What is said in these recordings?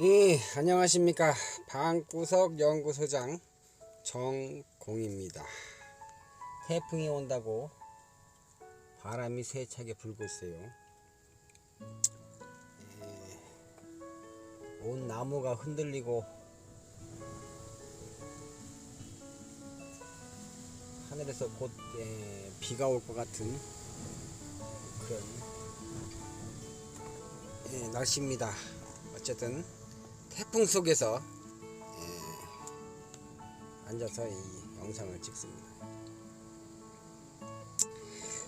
예, 안녕하십니까. 방구석 연구소장 정공입니다. 태풍이 온다고 바람이 세차게 불고 있어요. 예, 온 나무가 흔들리고 하늘에서 곧 예, 비가 올 것 같은 그런 예, 날씨입니다. 어쨌든 태풍 속에서 예, 앉아서 이 영상을 찍습니다.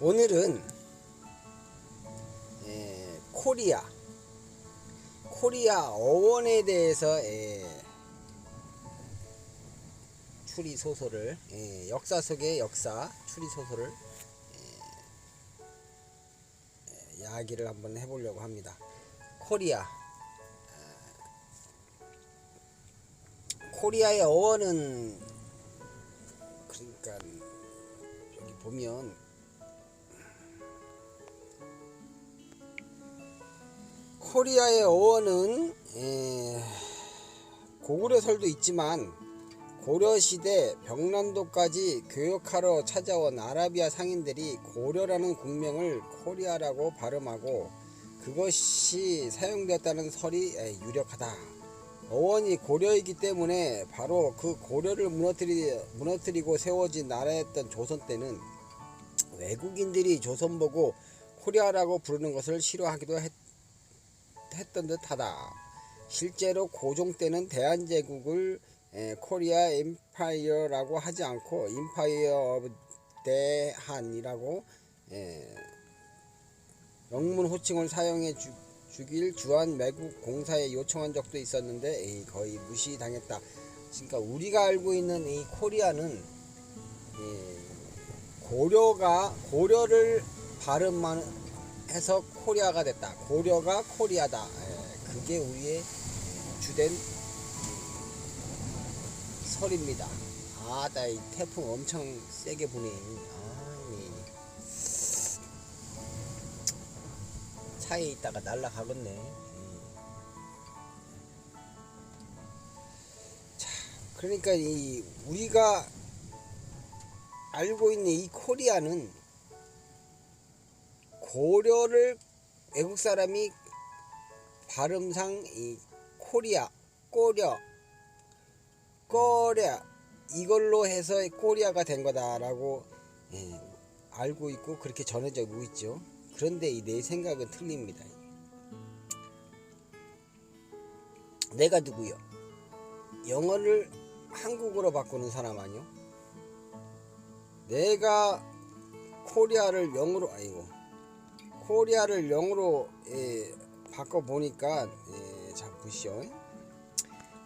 오늘은 예, 코리아 코리아 어원에 대해서 예, 추리 소설을 예, 역사 속의 역사 추리 소설을 예, 예, 이야기를 한번 해보려고 합니다. 코리아 코리아의 어원은 그러니까 여기 보면 코리아의 어원은 에, 고구려설도 있지만 고려시대 병난도까지 교역하러 찾아온 아라비아 상인들이 고려라는 국명을 코리아라고 발음하고 그것이 사용되었다는 설이 에, 유력하다. 어원이 고려이기 때문에 바로 그 고려를 무너뜨리, 무너뜨리고 세워진 나라였던 조선 때는 외국인들이 조선 보고 코리아라고 부르는 것을 싫어하기도 했, 했던 듯하다. 실제로 고종 때는 대한제국을 에, 코리아 엠파이어라고 하지 않고 임파이어 대한이라고 에, 영문 호칭을 사용해 주, 주길 주한 매국 공사에 요청한 적도 있었는데 거의 무시당했다. 그러니까 우리가 알고 있는 이 코리아는 예, 고려가 고려를 발음만 해서 코리아가 됐다. 고려가 코리아다. 예, 그게 우리의 주된 설입니다. 아, 나 이 태풍 엄청 세게 부네. 차에 있다가 날라가겠네. 음. 자, 그러니까 이 우리가 알고 있는 이 코리아는 고려를 외국 사람이 발음상 이 코리아, 꼬려, 꼬려 이걸로 해서 코리아가 된 거다라고 예, 알고 있고 그렇게 전해지고 있죠. 그런데 이 내 생각은 틀립니다. 내가 누구요? 영어를 한국어로 바꾸는 사람 아니요? 내가 코리아를 영어로 아니고 코리아를 영어로 예, 바꿔 보니까 예, 자 보시오.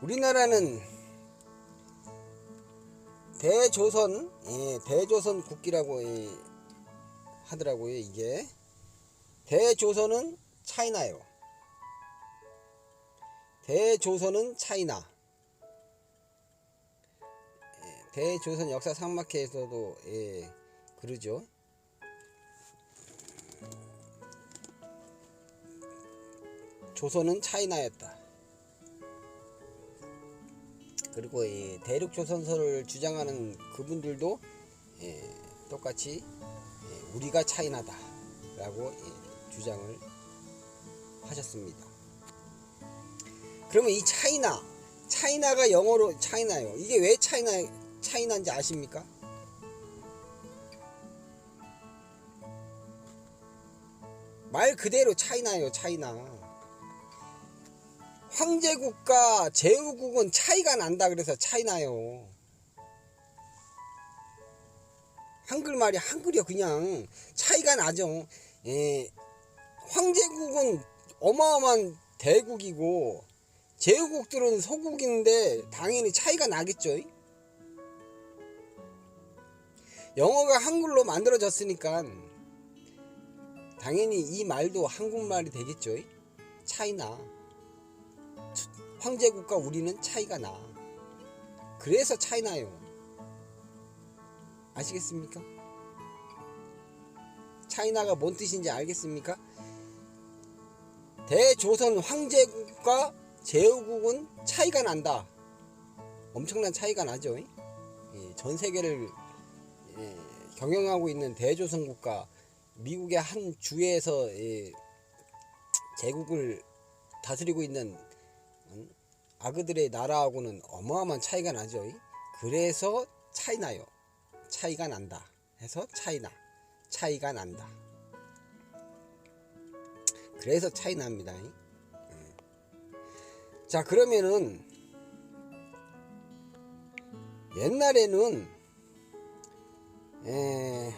우리나라는 대조선 예, 대조선 국기라고 예, 하더라고요 이게 대조선은 차이나요. 대조선은 차이나. 예, 대조선 역사 상막회에서도 예, 그러죠. 조선은 차이나였다. 그리고 이 대륙 조선설을 주장하는 그분들도 예, 똑같이 예, 우리가 차이나다라고 예, 주장을 하셨습니다. 그러면 이 차이나, 차이나가 영어로 차이나요. 이게 왜 차이나 차이나인지 아십니까? 말 그대로 차이나요, 차이나. 황제국과 제후국은 차이가 난다 그래서 차이나요. 한글말이 한글이요 그냥 차이가 나죠. 예, 황제국은 어마어마한 대국이고 제후국들은 소국인데 당연히 차이가 나겠죠. 영어가 한글로 만들어졌으니까 당연히 이 말도 한국말이 되겠죠. 차이나. 황제국과 우리는 차이가 나. 그래서 차이나요. 아시겠습니까? 차이나가 뭔 뜻인지 알겠습니까? 대조선 황제국과 제후국은 차이가 난다. 엄청난 차이가 나죠. 예, 전 세계를 예, 경영하고 있는 대조선 국가 미국의 한 주에서 예, 제국을 다스리고 있는 음, 아그들의 나라하고는 어마어마한 차이가 나죠. 그래서 차이 나요. 차이가 난다. 해서 차이나. 차이가 난다. 그래서 차이 납니다. 음. 자, 그러면은 옛날에는 에,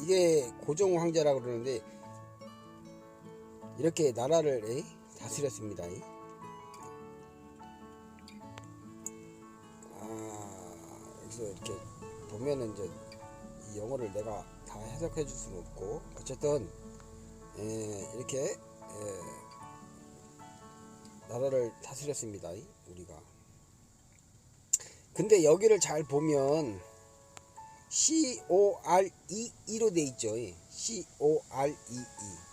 이게 고종 황제라고 그러는데 이렇게 나라를 에, 다스렸습니다. 아, 여기서 이렇게 보면은 이제 이 영어를 내가 다 해석해 줄 수는 없고 어쨌든 에, 이렇게 에, 나라를 다스렸습니다. 우리가. 근데 여기를 잘 보면 C O R E E로 돼 있죠. C O R E E.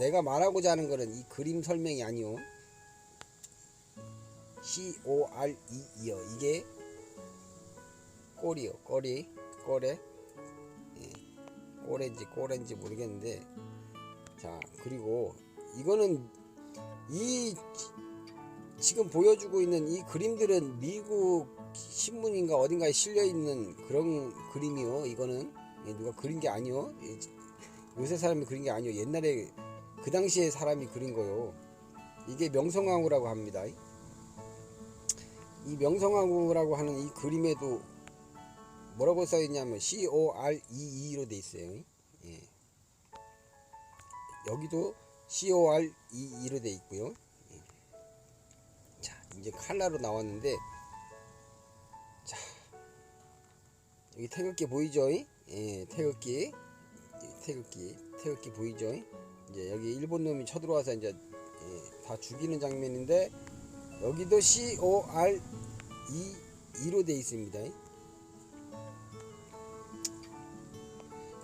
내가 말하고자 하는 거는 이 그림 설명이 아니요. C O R E E요. 이게 꼬리요. 꼬리. 꼬레. 예. 꼬레인지 꼬레인지 모르겠는데 자, 그리고 이거는 이 지금 보여주고 있는 이 그림들은 미국 신문인가 어딘가에 실려 있는 그런 그림이요. 이거는 예, 누가 그린 게 아니요. 예, 요새 사람이 그린 게 아니요. 옛날에 그 당시에 사람이 그린 거요. 이게 명성황후라고 합니다. 이 명성황후라고 하는 이 그림에도 뭐라고 써 있냐면 C O R E E로 돼 있어요. 예. 여기도 C O R E E로 돼 있고요. 예. 자, 이제 칼라로 나왔는데 자. 여기 태극기 보이죠? 예, 태극기. 태극기. 태극기 보이죠? 이제 여기 일본 놈이 쳐들어와서 이제 예, 다 죽이는 장면인데 여기도 C O R E E로 돼 있습니다.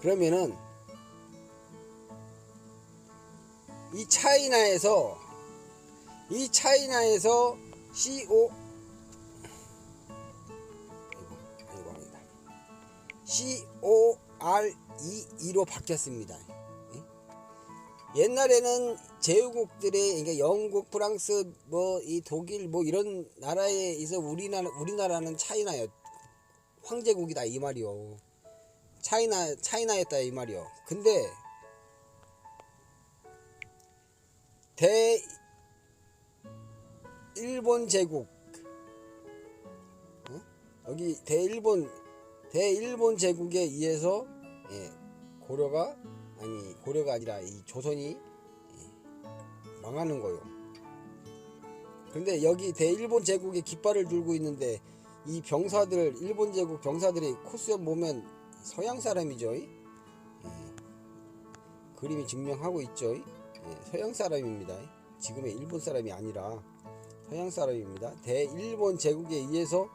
그러면은 이 차이나에서 이 차이나에서 CO. COREE로 바뀌었습니다. 예? 옛날에는 제후국들의 그러니까 영국, 프랑스, 뭐 이 독일 뭐 이런 나라에 있어 우리나라 우리나라는 차이나요. 황제국이다 이 말이요. 차이나 차이나였다 이 말이요. 근데 대 일본 제국 어? 여기 대일본 대일본 제국에 의해서 예, 고려가 아니 고려가 아니라 이 조선이 예, 망하는 거요. 근데 여기 대일본 제국의 깃발을 들고 있는데 이 병사들 일본 제국 병사들이 코스염 보면 서양 사람이죠. 예. 그림이 증명하고 있죠. 예, 서양 사람입니다. 지금의 일본 사람이 아니라 서양 사람입니다. 대일본 제국에 의해서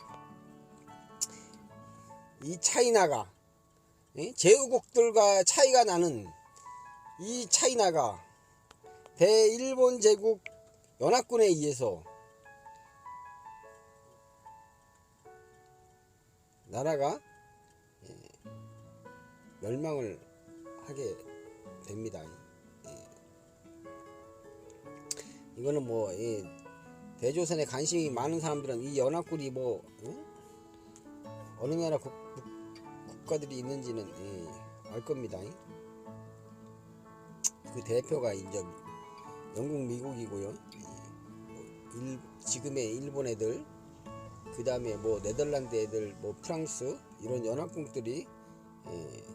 이 차이나가 예? 제후국들과 차이가 나는 이 차이나가 대일본 제국 연합군에 의해서 나라가 예, 멸망을 하게 됩니다. 이거는 뭐 예, 대조선에 관심이 많은 사람들은 이 연합군이 뭐 예? 어느 나라 국, 가들이 있는지는 예, 알 겁니다. 그 대표가 이제 영국, 미국이고요. 예, 뭐 일, 지금의 일본 애들, 그 다음에 뭐 네덜란드 애들, 뭐 프랑스 이런 연합국들이 예,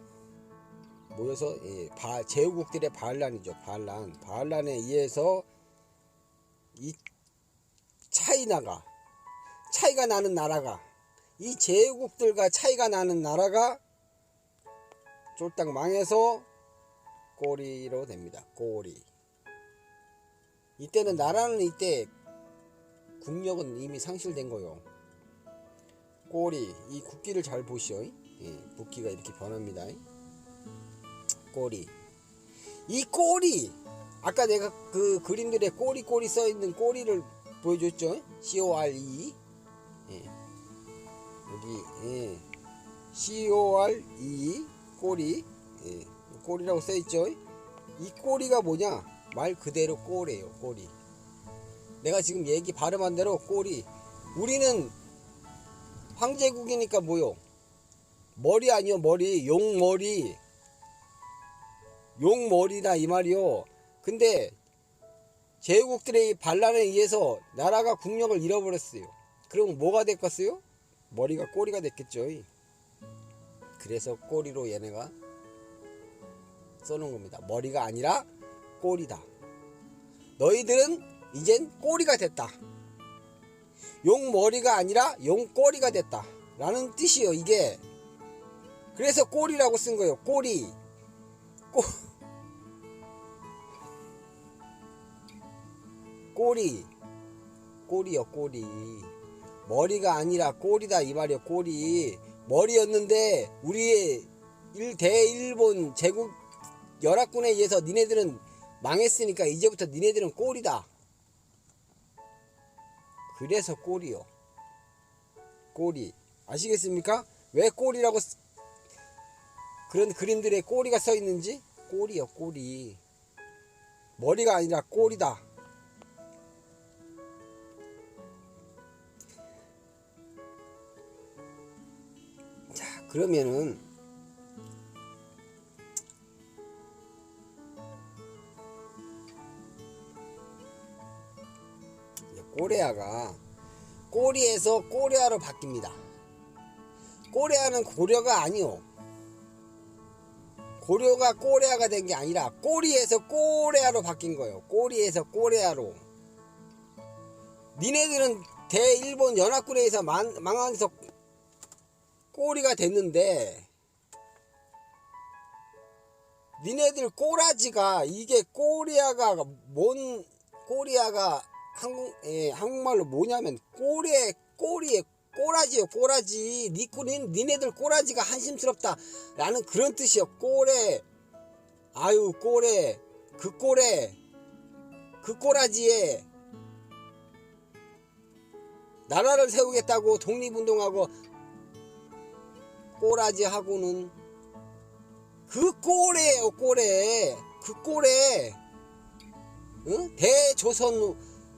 모여서 예, 바, 제후국들의 반란이죠. 반란. 반란에 의해서 이 차이나가 차이가 나는 나라가 이 제국들과 차이가 나는 나라가 쫄딱 망해서 꼬리로 됩니다. 꼬리. 이때는 나라는 이때 국력은 이미 상실된 거요. 꼬리 이 국기를 잘 보시오. 예, 국기가 이렇게 변합니다. 꼬리 이 꼬리 아까 내가 그 그림들에 꼬리 꼬리 써 있는 꼬리를 보여줬죠. C O R E. 예. 여기 예. C O R E 꼬리. 예. 꼬리라고 써 있죠. 이 꼬리가 뭐냐? 말 그대로 꼬리예요. 꼬리. 내가 지금 얘기 발음한 대로 꼬리. 우리는 황제국이니까 뭐요? 머리 아니요 머리 용머리 용머리다 이 말이요. 근데 제국들의 이 반란에 의해서 나라가 국력을 잃어버렸어요. 그럼 뭐가 됐겠어요? 머리가 꼬리가 됐겠죠. 그래서 꼬리로 얘네가 써놓은 겁니다. 머리가 아니라 꼬리다. 너희들은 이젠 꼬리가 됐다. 용 머리가 아니라 용 꼬리가 됐다. 라는 뜻이요, 이게. 그래서 꼬리라고 쓴 거예요, 꼬리. 꼬, 꼬리. 꼬리요, 꼬리. 머리가 아니라 꼬리다, 이 말이요, 꼬리. 머리였는데, 우리의 일, 대일본 제국 열악군에 의해서 니네들은 망했으니까 이제부터 니네들은 꼬리다. 그래서 꼬리요. 꼬리. 아시겠습니까? 왜 꼬리라고 쓰- 그런 그림들에 꼬리가 써 있는지? 꼬리요, 꼬리. 머리가 아니라 꼬리다. 그러면은 꼬레아가 꼬리에서 꼬레아로 바뀝니다. 꼬레아는 고려가 아니요. 고려가 꼬레아가 된 게 아니라 꼬리에서 꼬레아로 바뀐 거예요. 꼬리에서 꼬레아로. 니네들은 대일본 연합군에 의해서 망, 망하면서 꼬리가 됐는데 니네들 꼬라지가 이게 꼬리아가 뭔 꼬리아가 한국 예, 한국말로 뭐냐면 꼬리에 꼬리에 꼬라지요 꼬라지. 니꾸린 니네들 꼬라지가 한심스럽다 라는 그런 뜻이요. 꼬레 아유 꼬레 그 꼬레 그 꼬라지에 나라를 세우겠다고 독립운동하고 꼬라지하고는 그 꼬레예요 꼬레 그 꼬레 응? 대조선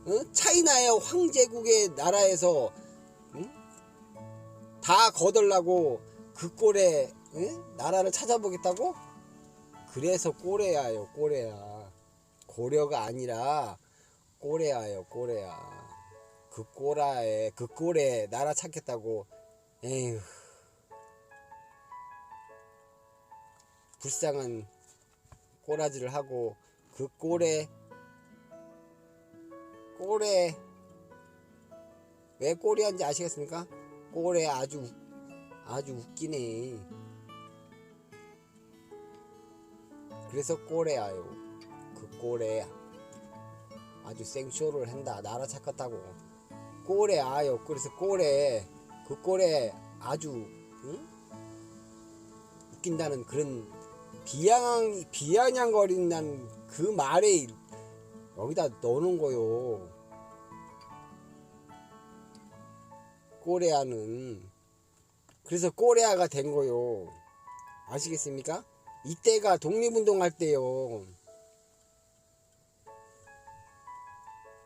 응? 차이나의 황제국의 나라에서 응? 다 거덜나고 그 꼴에 응? 나라를 찾아보겠다고? 그래서 꼬레야요 꼬레야 고려가 아니라 꼬레야요 꼬레야 그 꼬라에 그 꼴에 나라 찾겠다고 에휴 불쌍한 꼬라지를 하고 그 꼴에 꼴에 왜 꼬리한지 아시겠습니까? 꼴에 아주 웃- 아주 웃기네. 그래서 꼬레아요. 그 꼬레 아주 생쇼를 한다. 나라 찾겠다고. 꼬레아요. 그래서 꼬레 그 꼬레 아주 응? 웃긴다는 그런 비아냥 비아냥거린다는 그 말에 여기다 넣는 거요. 꼬레아는 그래서 꼬레아가 된 거요. 아시겠습니까? 이때가 독립운동 할 때요.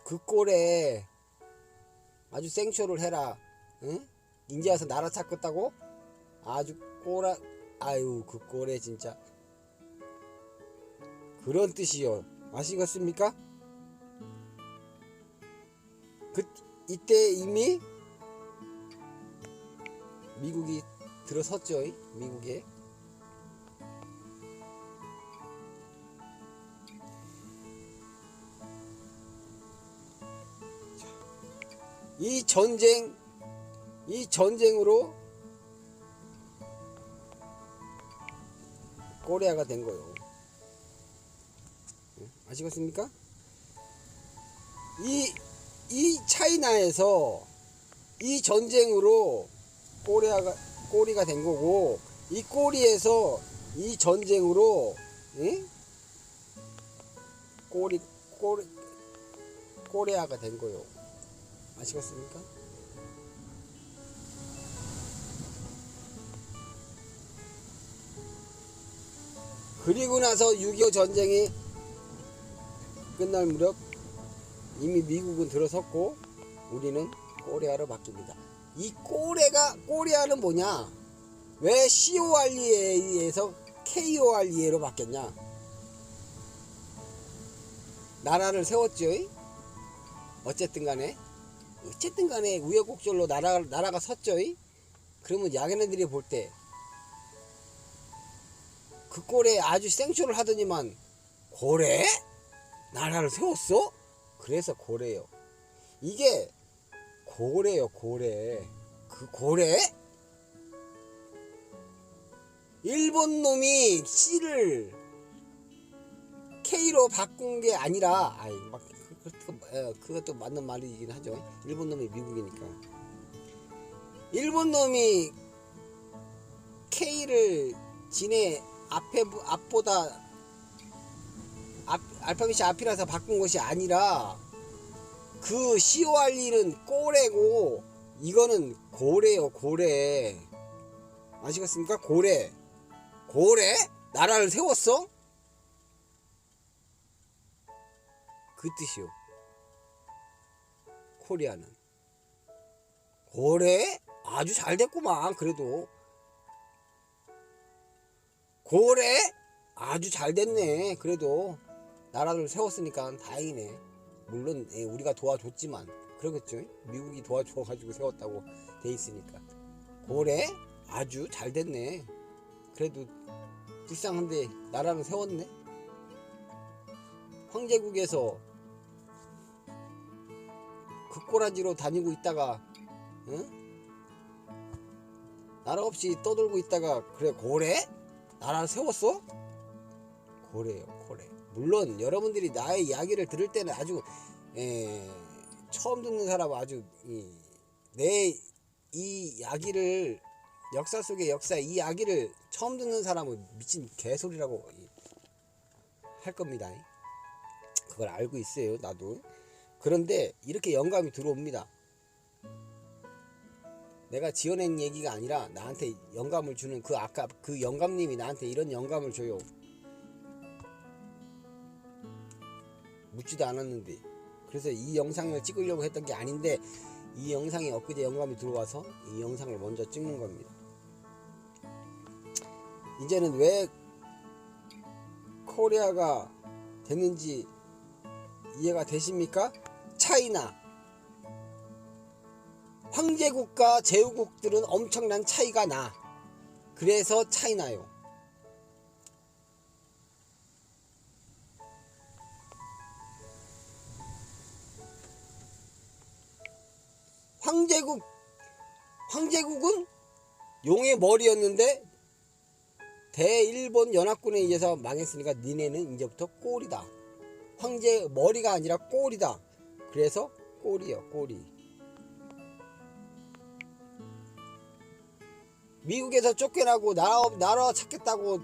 그 꼴에 아주 생쇼를 해라. 응? 인제 와서 나라 찾겠다고? 아주 꼬라 아유 그 꼴에 진짜 그런 뜻이요. 아시겠습니까? 그 이때 이미 미국이 들어섰죠. 미국에. 자, 이 전쟁, 이 전쟁으로 코리아가 된 거예요. 예, 아시겠습니까? 이, 이 차이나에서 이 전쟁으로 꼬리아가 꼬리가 된 거고 이 꼬리에서 이 전쟁으로 응? 꼬리 꼬리 꼬레아가 된 거요. 아시겠습니까? 그리고 나서 6.25 전쟁이 끝날 무렵 이미 미국은 들어섰고 우리는 꼬레아로 바뀝니다. 이 꼬레가 꼬레아는 뭐냐? 왜 CORE에서 KORE로 바뀌었냐? 나라를 세웠죠. 어쨌든 간에 어쨌든 간에 우여곡절로 나라, 나라가 섰죠. 그러면 야견애들이 볼 때 그 꼴에 아주 생쇼를 하더니만 고래? 나라를 세웠어? 그래서 고래요. 이게 고래요 고래. 그 고래? 일본 놈이 C를 K로 바꾼 게 아니라 아이 막 그- 그- 어, 그것도 맞는 말이긴 하죠. 일본 놈이 미국이니까. 일본 놈이 K를 지네 앞에 부- 앞보다 앞, 알파벳이 앞이라서 바꾼 것이 아니라 그 CORE는 꼬레고 이거는 고래요 고래. 아시겠습니까? 고래. 고래? 나라를 세웠어? 그 뜻이요. 코리아는. 고래? 아주 잘 됐구만 그래도. 고래? 아주 잘 됐네 그래도 나라를 세웠으니까 다행이네. 물론 예, 우리가 도와줬지만 그러겠죠. 미국이 도와줘 가지고 세웠다고 돼 있으니까. 고래? 아주 잘 됐네. 그래도 불쌍한데 나라는 세웠네? 황제국에서 그 꼬라지로 다니고 있다가 응? 나라 없이 떠돌고 있다가 그래 고래? 나라를 세웠어? 고래요 고래 물론 여러분들이 나의 이야기를 들을 때는 아주 에, 처음 듣는 사람 아주 내 이 이야기를 역사 속의 역사 이 이야기를 처음 듣는 사람은 미친 개소리라고 이, 할 겁니다. 그걸 알고 있어요 나도 그런데 이렇게 영감이 들어옵니다. 내가 지어낸 얘기가 아니라 나한테 영감을 주는 그 아까 그 영감님이 나한테 이런 영감을 줘요. 묻지도 않았는데 그래서 이 영상을 찍으려고 했던 게 아닌데 이 영상이 엊그제 영감이 들어와서 이 영상을 먼저 찍는 겁니다. 이제는 왜 코리아가 됐는지 이해가 되십니까? 차이나 황제국과 제후국들은 엄청난 차이가 나. 그래서 차이나요. 황제국 황제국은 용의 머리였는데 대일본 연합군에 의해서 망했으니까 니네는 이제부터 꼴이다. 황제 머리가 아니라 꼴이다. 그래서 꼴이요 꼴이. 미국에서 쫓겨나고 나라 나라 찾겠다고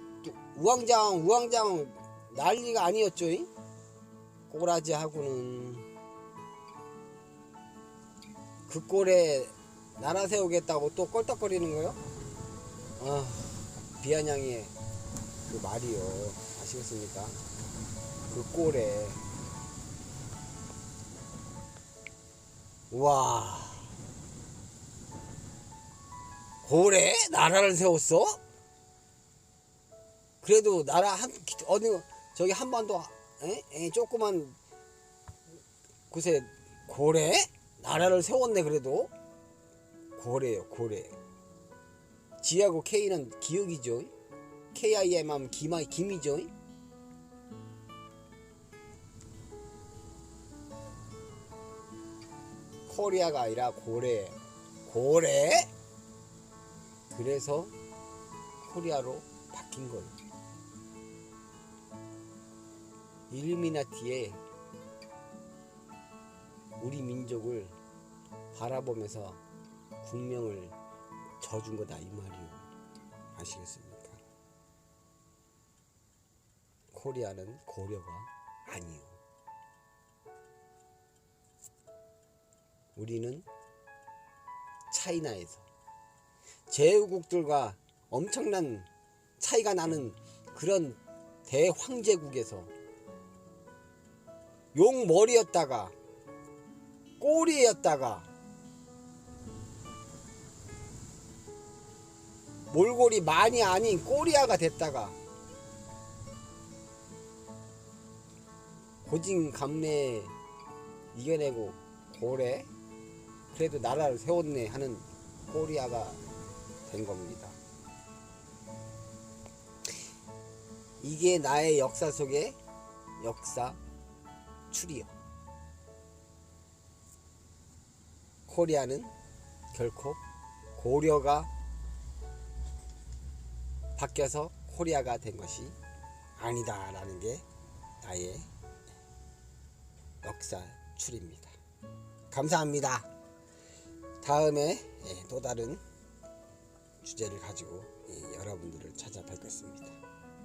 우왕좌왕 우왕좌왕 난리가 아니었죠. 이? 꼬라지하고는 그 꼴에 나라 세우겠다고 또 껄떡거리는 거요? 아 비아냥의 그 말이요 아시겠습니까? 그 꼴에 와 고래 나라를 세웠어? 그래도 나라 한 어느 저기 한반도 에? 에, 조그만 곳에 고래 나라를 세웠네 그래도. 고래요 고래. G하고 K는 기억이죠. KIM 하면 김, 김이죠. 코리아가 아니라 고래. 고래? 그래서 코리아로 바뀐 거예요. 일루미나티에 우리 민족을 바라보면서 국명을 져준 거다 이 말이요 아시겠습니까? 코리아는 고려가 아니요 우리는 차이나에서 제후국들과 엄청난 차이가 나는 그런 대황제국에서 용머리였다가 꼬리였다가 몰골이 많이 아닌 꼬리아가 됐다가 고진 감내 이겨내고 고래 그래도 나라를 세웠네 하는 꼬리아가 된 겁니다. 이게 나의 역사 속의 역사 추리요. 코리아는 결코 고려가 바뀌어서 코리아가 된 것이 아니다라는 게 나의 역사 추리입니다. 감사합니다. 다음에 예, 또 다른 주제를 가지고 예, 여러분들을 찾아뵙겠습니다.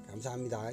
감사합니다.